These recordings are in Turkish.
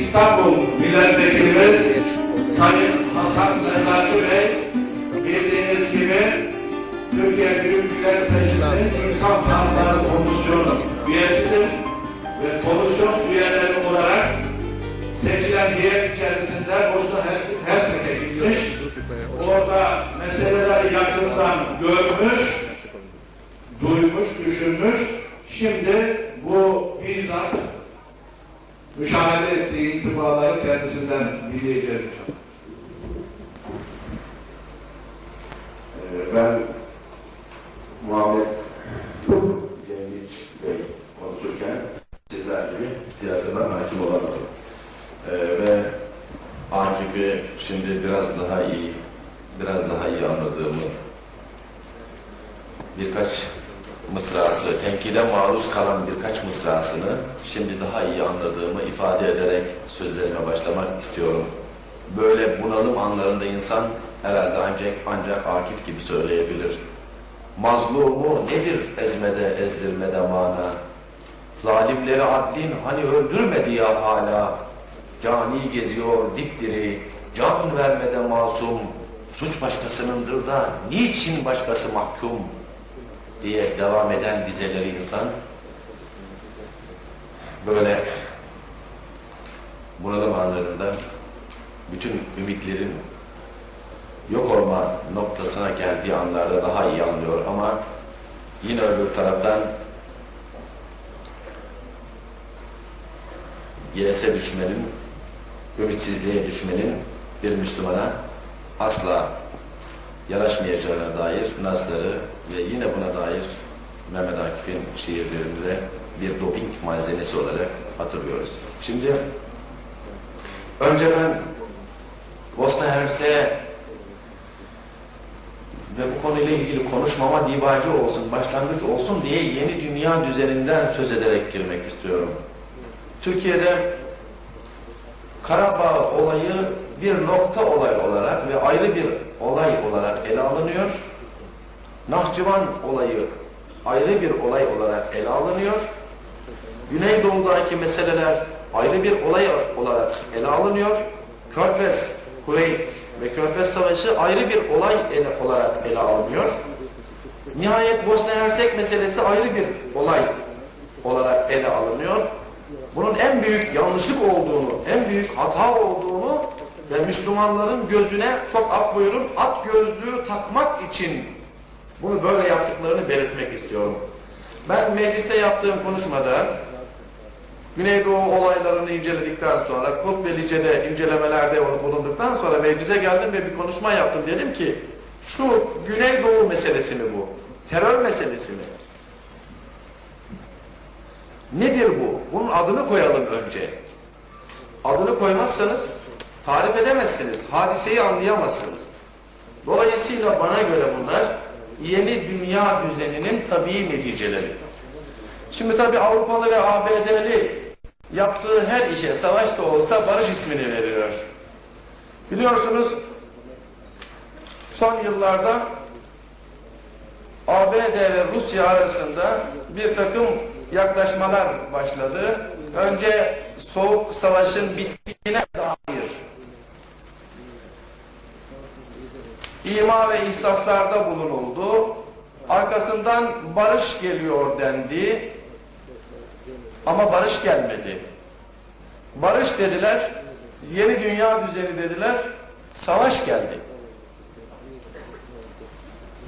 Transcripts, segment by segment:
İstanbul Milletvekilimiz Sayın Hasan Mezarcı Bey bildiğiniz gibi Türkiye Büyük Millet Meclisi'nin İnsan Hakları Komisyonu üyesidir ve komisyon üyeleri olarak seçilen heyet içerisinde Bosna Her- Hersek'e gitmiş. Orada meseleleri yakından görmüş, duymuş, düşünmüş. Şimdi bu bizzat müşahede ettiği intibaları kendisinden dinleyeceğiz. Ee, Ben Muhammed Cengiz Bey konuşurken sizler gibi hissiyatına hakim olamadım. Ee, ve Akif'i şimdi biraz daha iyi, biraz daha iyi anladığımı birkaç mısrası, tenkide maruz kalan birkaç mısrasını şimdi daha iyi anladığımı ifade ederek sözlerime başlamak istiyorum. Böyle bunalım anlarında insan herhalde ancak ancak Akif gibi söyleyebilir. Mazlumu nedir ezmede ezdirmede mana? Zalimleri adlin hani öldürmedi ya hala? Cani geziyor dipdiri, can vermede masum. Suç başkasınındır da niçin başkası mahkum? Diye devam eden dizeleri insan böyle bunalım anlarında bütün ümitlerin yok olma noktasına geldiği anlarda daha iyi anlıyor. Ama yine öbür taraftan yese düşmenin, ümitsizliğe düşmenin bir Müslümana asla yaraşmayacağına dair nazları ve yine buna dair Mehmet Akif'in şiirlerinde bir doping malzemesi olarak hatırlıyoruz. Şimdi önce ben Bosna Hersek'e ve bu konuyla ilgili konuşmama dibacı olsun, başlangıç olsun diye yeni dünya düzeninden söz ederek girmek istiyorum. Türkiye'de Karabağ olayı bir nokta olay olarak ve ayrı bir olay olarak ele alınıyor. Nahçıvan olayı ayrı bir olay olarak ele alınıyor. Güneydoğu'daki meseleler ayrı bir olay olarak ele alınıyor. Körfez, Kuveyt ve Körfez Savaşı ayrı bir olay ele, olarak ele alınıyor. Nihayet Bosna Hersek meselesi ayrı bir olay olarak ele alınıyor. Bunun en büyük yanlışlık olduğunu, en büyük hata olduğunu ve Müslümanların gözüne çok ak buyurun at gözlüğü takmak için bunu böyle yaptıklarını belirtmek istiyorum. Ben mecliste yaptığım konuşmada Güneydoğu olaylarını inceledikten sonra Kut ve Lice'de incelemelerde bulunduktan sonra meclise geldim ve bir konuşma yaptım. Dedim ki şu Güneydoğu meselesi mi bu? Terör meselesi mi? Nedir bu? Bunun adını koyalım önce. Adını koymazsanız tarif edemezsiniz. Hadiseyi anlayamazsınız. Dolayısıyla bana göre bunlar yeni dünya düzeninin tabii neticeleri. Şimdi tabii Avrupalı ve ABD'li yaptığı her işe savaş da olsa barış ismini veriyor. Biliyorsunuz son yıllarda ABD ve Rusya arasında bir takım yaklaşmalar başladı. Önce Soğuk Savaş'ın bittiğine dair ima ve ihsaslarda bulunuldu. Arkasından barış geliyor dendi. Ama barış gelmedi. Barış dediler, yeni dünya düzeni dediler, savaş geldi.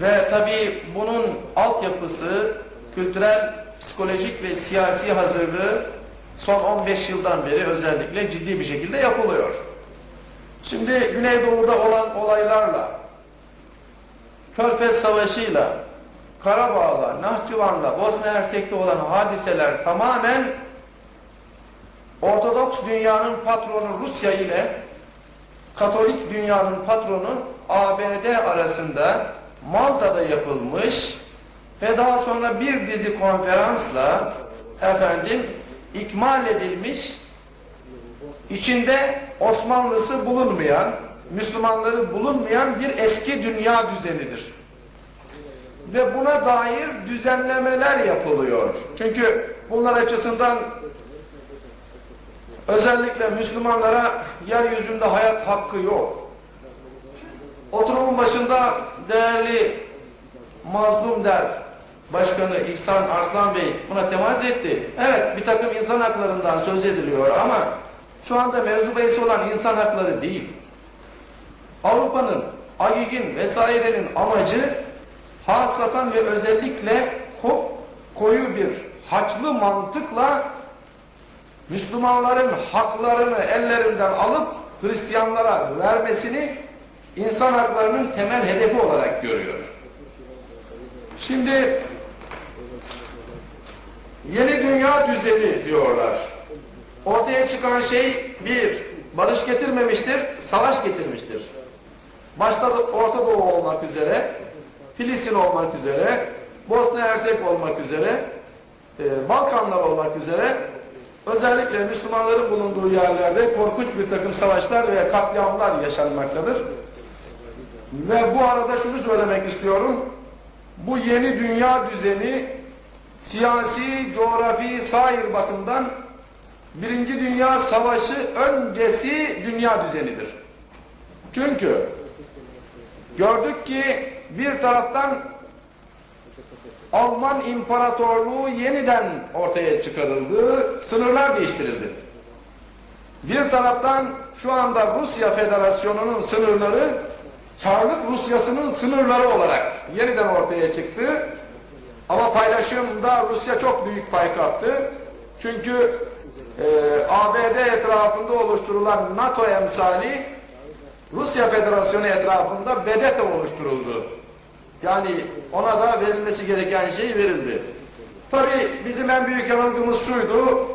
Ve tabii bunun altyapısı kültürel, psikolojik ve siyasi hazırlığı son 15 yıldan beri özellikle ciddi bir şekilde yapılıyor. Şimdi Güneydoğu'da olan olaylarla, Körfez Savaşı'yla, Karabağ'la, Nahçıvan'la, Bosna Hersek'te olan hadiseler tamamen Ortodoks dünyanın patronu Rusya ile Katolik dünyanın patronu ABD arasında Malta'da yapılmış ve daha sonra bir dizi konferansla efendim ikmal edilmiş içinde Osmanlısı bulunmayan Müslümanları bulunmayan bir eski dünya düzenidir. Ve buna dair düzenlemeler yapılıyor. Çünkü bunlar açısından özellikle Müslümanlara yeryüzünde hayat hakkı yok. Oturumun başında değerli mazlum der Başkanı İhsan Arslan Bey buna temas etti. Evet bir takım insan haklarından söz ediliyor ama şu anda mevzu bahisi olan insan hakları değil. Avrupa'nın, AGİG'in vesairenin amacı hasatan ve özellikle ko- koyu bir haçlı mantıkla Müslümanların haklarını ellerinden alıp Hristiyanlara vermesini insan haklarının temel hedefi olarak görüyor. Şimdi yeni dünya düzeni diyorlar. Ortaya çıkan şey bir, barış getirmemiştir, savaş getirmiştir. Başta Orta Doğu olmak üzere, Filistin olmak üzere, Bosna Hersek olmak üzere, e, Balkanlar olmak üzere özellikle Müslümanların bulunduğu yerlerde korkunç bir takım savaşlar ve katliamlar yaşanmaktadır. Ve bu arada şunu söylemek istiyorum. Bu yeni dünya düzeni siyasi, coğrafi, sair bakımdan Birinci Dünya Savaşı öncesi dünya düzenidir. Çünkü gördük ki bir taraftan Alman İmparatorluğu yeniden ortaya çıkarıldı, sınırlar değiştirildi. Bir taraftan şu anda Rusya Federasyonu'nun sınırları Çarlık Rusyası'nın sınırları olarak yeniden ortaya çıktı. Ama paylaşımda Rusya çok büyük pay kaptı. Çünkü e, ABD etrafında oluşturulan NATO emsali Rusya Federasyonu etrafında BDT oluşturuldu. Yani ona da verilmesi gereken şey verildi. Tabi bizim en büyük yanılgımız şuydu.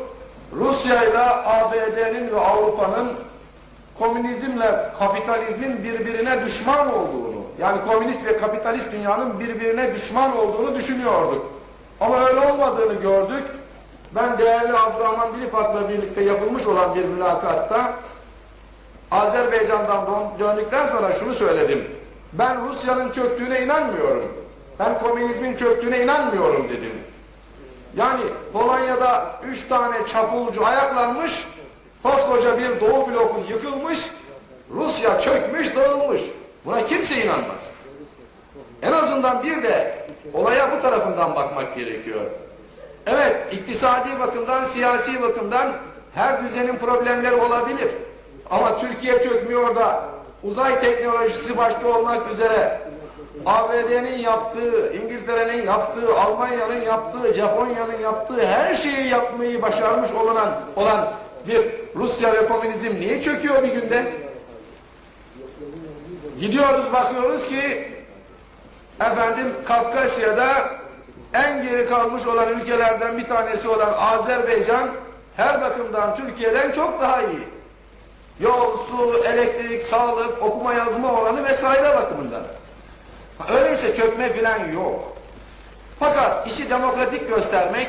Rusya ile ABD'nin ve Avrupa'nın komünizmle kapitalizmin birbirine düşman olduğunu, yani komünist ve kapitalist dünyanın birbirine düşman olduğunu düşünüyorduk. Ama öyle olmadığını gördük. Ben değerli Abdurrahman Dilipak'la birlikte yapılmış olan bir mülakatta Azerbaycan'dan dön- döndükten sonra şunu söyledim. Ben Rusya'nın çöktüğüne inanmıyorum. Ben komünizmin çöktüğüne inanmıyorum dedim. Yani Polonya'da üç tane çapulcu ayaklanmış, koskoca bir Doğu bloku yıkılmış, Rusya çökmüş, dağılmış. Buna kimse inanmaz. En azından bir de olaya bu tarafından bakmak gerekiyor. Evet, iktisadi bakımdan, siyasi bakımdan her düzenin problemleri olabilir. Ama Türkiye çökmüyor da uzay teknolojisi başta olmak üzere ABD'nin yaptığı, İngiltere'nin yaptığı, Almanya'nın yaptığı, Japonya'nın yaptığı her şeyi yapmayı başarmış olan, olan bir Rusya ve komünizm niye çöküyor bir günde? Gidiyoruz bakıyoruz ki efendim Kafkasya'da en geri kalmış olan ülkelerden bir tanesi olan Azerbaycan her bakımdan Türkiye'den çok daha iyi. Yol, su, elektrik, sağlık, okuma yazma oranı vesaire bakımından. Öyleyse çökme filan yok. Fakat işi demokratik göstermek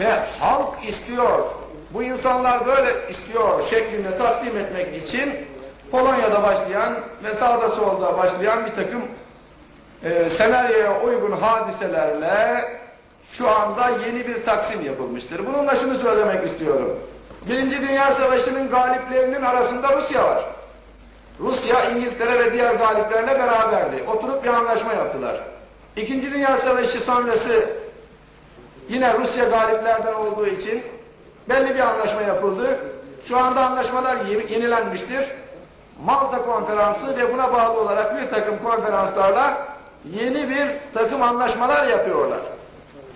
ve halk istiyor, bu insanlar böyle istiyor şeklinde takdim etmek için Polonya'da başlayan ve sağda solda başlayan bir takım e, senaryoya uygun hadiselerle şu anda yeni bir taksim yapılmıştır. Bununla şunu söylemek istiyorum. Birinci Dünya Savaşı'nın galiplerinin arasında Rusya var. Rusya, İngiltere ve diğer galiplerle beraberdi. Oturup bir anlaşma yaptılar. İkinci Dünya Savaşı sonrası yine Rusya galiplerden olduğu için belli bir anlaşma yapıldı. Şu anda anlaşmalar yeni- yenilenmiştir. Malta konferansı ve buna bağlı olarak bir takım konferanslarla yeni bir takım anlaşmalar yapıyorlar.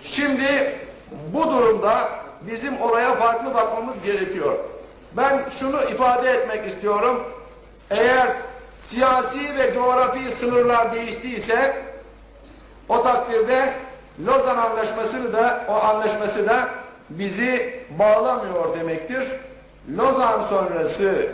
Şimdi bu durumda bizim olaya farklı bakmamız gerekiyor. Ben şunu ifade etmek istiyorum. Eğer siyasi ve coğrafi sınırlar değiştiyse o takdirde Lozan Anlaşması'nı da o anlaşması da bizi bağlamıyor demektir. Lozan sonrası